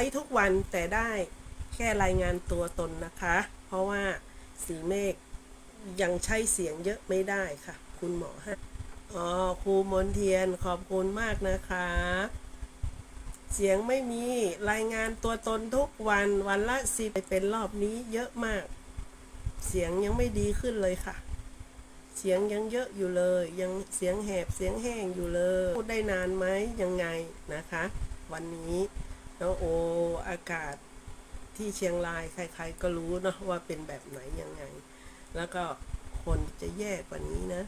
ใช้ทุกวันแต่ได้แค่รายงานตัวตนนะคะ เพราะว่าสีเมฆยังใช้เสียงเยอะไม่ได้ค่ะ คุณหมอฮะอ๋อครูมนเทียนขอบคุณมากนะคะ เสียงไม่มีรายงานตัวตนทุกวันวันละสิบเป็นรอบนี้เยอะมาก เสียงยังไม่ดีขึ้นเลยค่ะ เสียงยังเยอะอยู่เลย ยังเสียงแหบเสียงแห้งอยู่เลย พูดได้นานไหมยังไงนะคะ วันนี้ แล้วโออากาศที่เชียงรายใครๆก็รู้เนาะว่าเป็นแบบไหนยังไง แล้วก็คนจะแย่กว่านี้นะ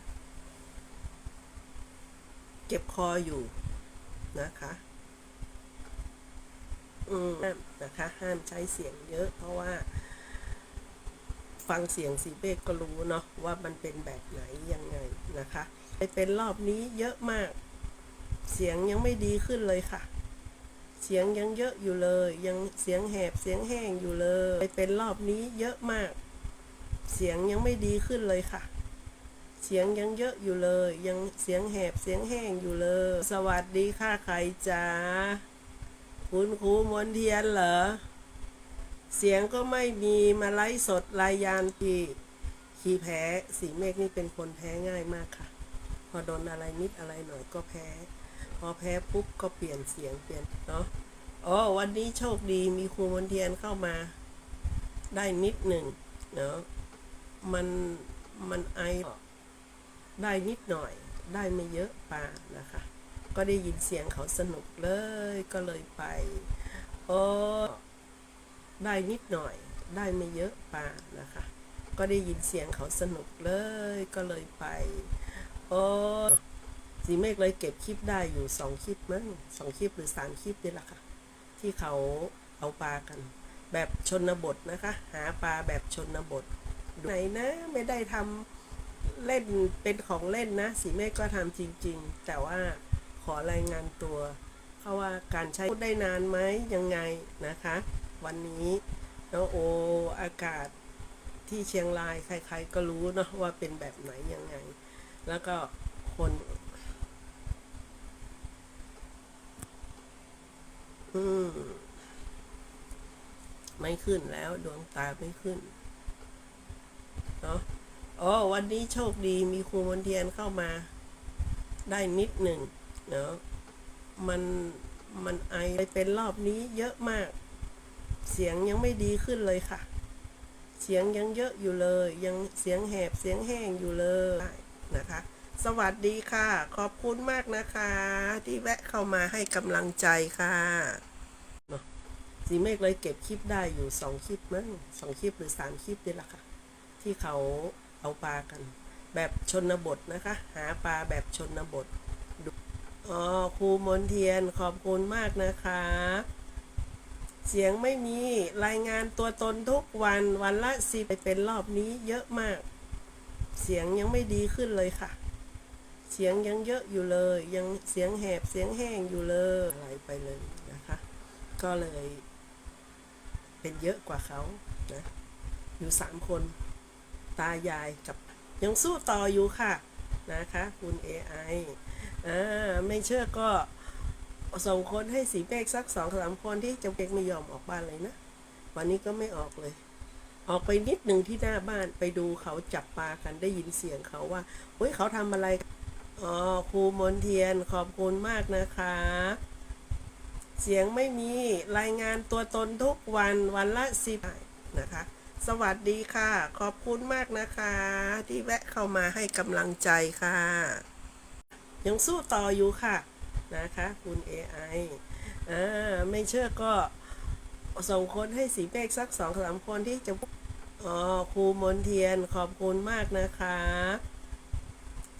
เจ็บคออยู่นะคะ อืมนะคะ ห้ามใช้เสียงเยอะ เพราะว่า ฟังเสียงสีเบกก็รู้เนาะว่ามันเป็นแบบไหนยังไงนะคะไปเป็นรอบนี้เยอะมาก เสียงยังไม่ดีขึ้นเลยค่ะ สียงยังเยอะอยู่เลย ยังเสียงแหบเสียงแห้งอยู่เลยไปเป็นรอบนี้เยอะมาก เสียงยังไม่ดีขึ้นเลยค่ะ เสียงยังเยอะอยู่เลย ยังเสียงแหบเสียงแห้งอยู่เลย สวัสดีค่ะใครจ้าคุณครูมนเทียนเหรอเสียงก็ไม่มีมาไลฟ์สดรายยานทีขี้แพ้สีเมฆนี่เป็นคนแพ้ง่ายมากค่ะ พอโดนอะไรนิดอะไรหน่อยก็แพ้ พอแพ้ปุ๊บก็เปลี่ยนเสียงเปลี่ยนเนาะอ๋อวันนี้โชคดีมีครูมนเทียนเข้ามาได้นิดหนึ่งเนาะมันมันไอได้นิดหน่อย ได้ไม่เยอะปานะคะ ก็ได้ยินเสียงเขาสนุกเลยก็เลยไปโอ้ได้นิดหน่อย ได้ไม่เยอะปานะคะ ก็ได้ยินเสียงเขาสนุกเลยก็เลยไปโอ้ สีเมฆเลยเก็บคลิปได้อยู่สองคลิปมั้งสองคลิปหรือสามคลิปนี่แหละค่ะ ที่เขาเอาปลากัน แบบชนบทนะคะ หาปลาแบบชนบทไหนนะไม่ได้ทำเล่นเป็นของเล่นนะ สีเมฆก็ทำจริง ๆ แต่ว่าขอรายงานตัวเพราะว่าการใช้พูดได้นานไหมยังไงนะคะ วันนี้แล้วโออากาศที่เชียงรายใคร ๆ ก็รู้เนาะว่าเป็นแบบไหนยังไง แล้วก็คน อืมไม่ขึ้นแล้ว ดวงตาไม่ขึ้น เนาะอ๋อวันนี้โชคดีมีครูมนเทียนเข้ามา ได้นิดหนึ่งเนาะมันมันไอไปเป็นรอบนี้เยอะมาก เสียงยังไม่ดีขึ้นเลยค่ะ เสียงยังเยอะอยู่เลย ยังเสียงแหบเสียงแห้งอยู่เลยนะคะ สวัสดีค่ะ ขอบคุณมากนะคะ ที่แวะเข้ามาให้กำลังใจค่ะสีเมฆเลยเก็บคลิปได้อยู่สองคลิปมั้งสองคลิปหรือสามคลิปนี่แหละค่ะ ที่เขาเอาปลากัน แบบชนบทนะคะ หาปลาแบบชนบทอ๋อครูมนเทียนขอบคุณมากนะคะ เสียงไม่มีรายงานตัวตนทุกวันวันละสิบเป็นรอบนี้เยอะมาก เสียงยังไม่ดีขึ้นเลยค่ะ เสียงยังเยอะอยู่เลย ยังเสียงแหบเสียงแห้งอยู่เลยอะไรไปเลยนะคะ ก็เลย เป็นเยอะกว่าเขานะอยู่สามคน ตายายกับยังสู้ต่ออยู่ค่ะนะคะ คุณ AI อ่าไม่เชื่อก็ส่งคนให้สีเปกสักสองสามคนที่จะเปกไม่ยอมออกบ้านเลยนะ วันนี้ก็ไม่ออกเลย ออกไปนิดหนึ่งที่หน้าบ้านไปดูเขาจับปลากันได้ยินเสียงเขาว่าเฮ้ยเขาทำอะไร อ๋อครูมนเทียนขอบคุณมากนะคะ เสียงไม่มีรายงานตัวตนทุกวันวันละสิบนะคะ สวัสดีค่ะ ขอบคุณมากนะคะ ที่แวะเข้ามาให้กำลังใจค่ะ ยังสู้ต่ออยู่ค่ะนะคะ คุณ AI อ่าไม่เชื่อก็ส่งคนให้สีเปกสักสองสามคนที่จะอ๋อครูมนเทียนขอบคุณมากนะคะ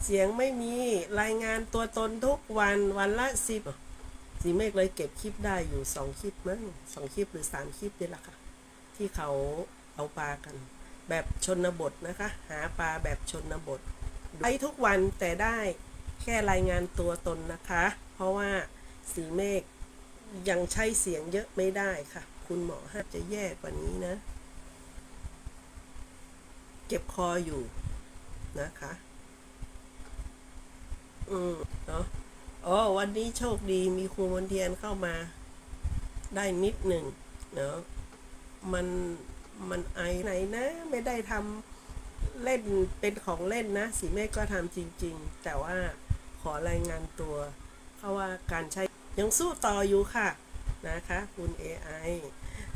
เสียงไม่มีรายงานตัวตนทุกวันวันละสิบสีเมฆเลยเก็บคลิปได้อยู่สองคลิปมั้งสองคลิปหรือสามคลิปนี่แหละค่ะ ที่เขาเอาปลากัน แบบชนบทนะคะ หาปลาแบบชนบทไปทุกวันแต่ได้แค่รายงานตัวตนนะคะ เพราะว่าสีเมฆยังใช้เสียงเยอะไม่ได้ค่ะ คุณหมอห้าจะแย่กว่านี้นะเจ็บคออยู่นะคะ อืมเนาะอ๋อวันนี้โชคดีมีครูมนเทียนเข้ามา ได้นิดหนึ่งเนาะมันมันไอไหนนะ ไม่ได้ทำเล่นเป็นของเล่นนะ สีเมฆก็ทำจริง ๆ แต่ว่าขอรายงานตัว เพราะว่าการใช้ยังสู้ต่ออยู่ค่ะ นะคะ คุณ AI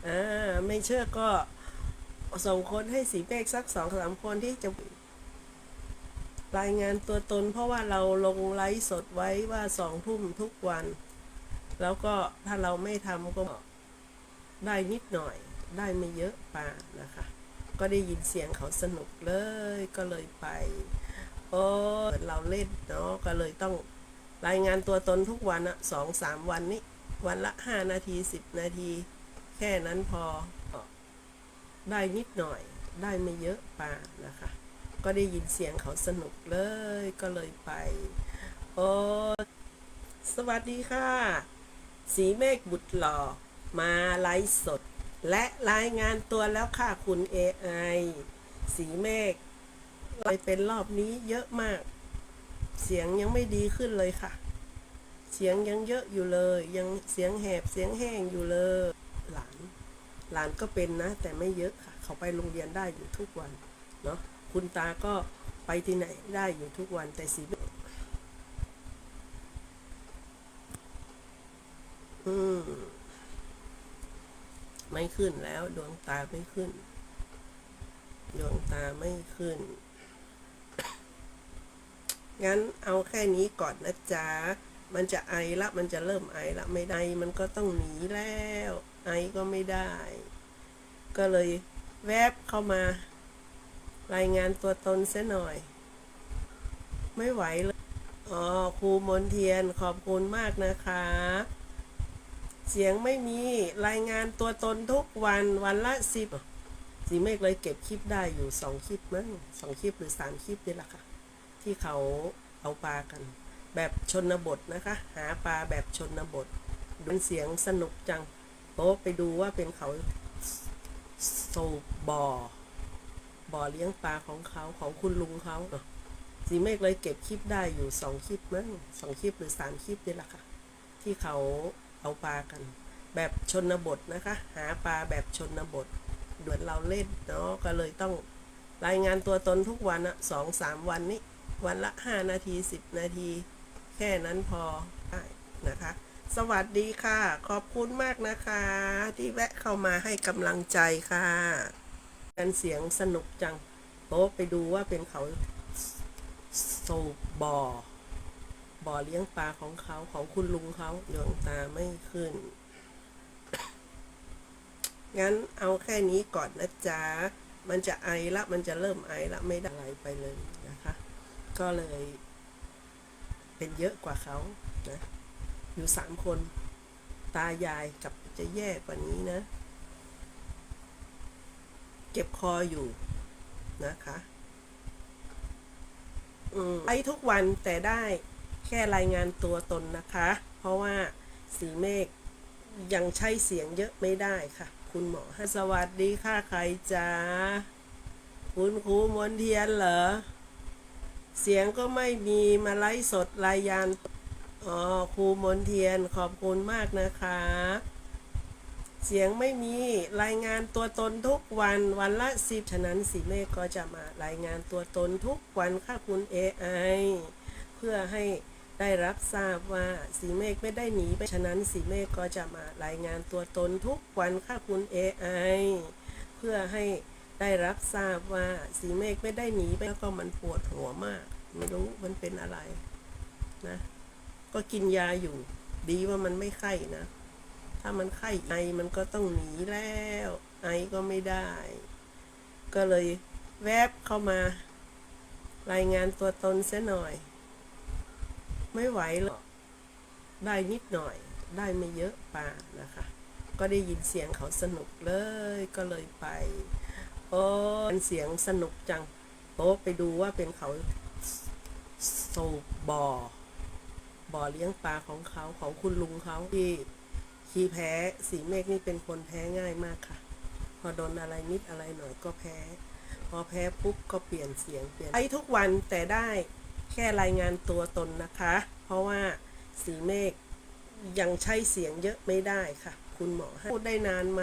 อ่าไม่เชื่อก็ส่งคนให้สีเมฆสักสองสามคนที่จะ รายงานตัวตนเพราะว่าเราลงไลฟ์สดไว้ว่าสองทุ่มทุกวัน แล้วก็ถ้าเราไม่ทำก็ได้นิดหน่อย ได้ไม่เยอะป่านะคะ ก็ได้ยินเสียงเขาสนุกเลยก็เลยไป โอ้เราเล่นเนาะก็เลยต้องรายงานตัวตนทุกวันอะสองสามวันนี้ วันละห้านาทีสิบนาที แค่นั้นพอได้นิดหน่อย ได้ไม่เยอะป่านะคะ ก็ได้ยินเสียงเขาสนุกเลยก็เลยไป โอ้สวัสดีค่ะ สีเมฆบุตรหล่อ มาไลฟ์สด และรายงานตัวแล้วค่ะคุณ AI สีเมฆไปเป็นรอบนี้เยอะมาก เสียงยังไม่ดีขึ้นเลยค่ะ เสียงยังเยอะอยู่เลย ยังเสียงแหบเสียงแห้งอยู่เลย หลาน หลานก็เป็นนะ แต่ไม่เยอะค่ะ เขาไปโรงเรียนได้อยู่ทุกวัน เนาะ คุณตาก็ไปที่ไหนได้อยู่ทุกวันแต่สีอืมไม่ขึ้นแล้ว ดวงตาไม่ขึ้น ดวงตาไม่ขึ้น งั้นเอาแค่นี้ก่อนนะจ๊ะ มันจะไอละ มันจะเริ่มไอละ ไม่ได้ มันก็ต้องหนีแล้ว ไอก็ไม่ได้ ก็เลยแวบเข้ามา รายงานตัวตนเสียหน่อย ไม่ไหวเลยอ๋อครูมนเทียนขอบคุณมากนะคะ เสียงไม่มีรายงานตัวตนทุกวันวันละสิบสีเมฆเลยเก็บคลิปได้อยู่สองคลิปมั้งสองคลิปหรือสามคลิปนี่แหละค่ะ ที่เขาเอาปลากัน แบบชนบทนะคะ หาปลาแบบชนบทดูเสียงสนุกจังโป๊ไปดูว่าเป็นเขาสูบอ บ่อเลี้ยงปลาของเขาของคุณลุงเขาเนาะสีเมฆเลยเก็บคลิปได้อยู่สองคลิปมั้งสองคลิปหรือสามคลิปนี่แหละค่ะ ที่เขาเอาปลากัน แบบชนบทนะคะ หาปลาแบบชนบทเดือนเราเล่นเนาะก็เลยต้องรายงานตัวตนทุกวันอะสองสามวันนี้ วันละห้านาทีสิบนาที แค่นั้นพอได้นะคะ สวัสดีค่ะ ขอบคุณมากนะคะ ที่แวะเข้ามาให้กำลังใจค่ะ กันเสียงสนุกจังโป๊ไปดูว่าเป็นเขาสูบบ่อบ่อเลี้ยงปลาของเขาของคุณลุงเขาดวงตาไม่ขึ้น งั้นเอาแค่นี้ก่อนนะจ๊ะ มันจะไอละ มันจะเริ่มไอละ ไม่ได้อะไรไปเลยนะคะ ก็เลย เป็นเยอะกว่าเขานะ อยู่สามคน ตายายกับจะแย่กว่านี้นะ เก็บคออยู่นะคะอืมไอทุกวันแต่ได้แค่รายงานตัวตนนะคะ เพราะว่าสีเมฆยังใช้เสียงเยอะไม่ได้ค่ะ คุณหมอให้สวัสดีค่ะใครจ้าคุณครูมนเทียนเหรอ เสียงก็ไม่มีมาไลฟ์สดรายงานอ๋อครูมนเทียนขอบคุณมากนะคะ เสียงไม่มีรายงานตัวตนทุกวันวันละสิบฉะนั้นสีเมฆก็จะมารายงานตัวตนทุกวันค่ะคุณ AI เพื่อให้ได้รับทราบว่าสีเมฆไม่ได้หนีไปฉะนั้นสีเมฆก็จะมารายงานตัวตนทุกวันค่ะคุณ AI เพื่อให้ได้รับทราบว่าสีเมฆไม่ได้หนีไปแล้วก็มันปวดหัวมาก ไม่รู้มันเป็นอะไรนะ ก็กินยาอยู่ ดีว่ามันไม่ไข้นะ ถ้ามันไข้ไอมันก็ต้องหนีแล้ว ไอก็ไม่ได้ ก็เลยแวบเข้ามา รายงานตัวตนเสียหน่อย ไม่ไหวหรอกได้นิดหน่อย ได้ไม่เยอะป่านะคะ ก็ได้ยินเสียงเขาสนุกเลยก็เลยไป โอ้เสียงสนุกจังโป๊ไปดูว่าเป็นเขาสูบบ่อบ่อเลี้ยงปลาของเขาของคุณลุงเขาที่ ขี้แพ้ สีเมฆนี่เป็นคนแพ้ง่ายมากค่ะ พอโดนอะไรนิดอะไรหน่อยก็แพ้ พอแพ้ปุ๊บก็เปลี่ยนเสียงเปลี่ยนไอ้ทุกวันแต่ได้แค่รายงานตัวตนนะคะ เพราะว่าสีเมฆยังใช้เสียงเยอะไม่ได้ค่ะ คุณหมอให้พูดได้นานไหม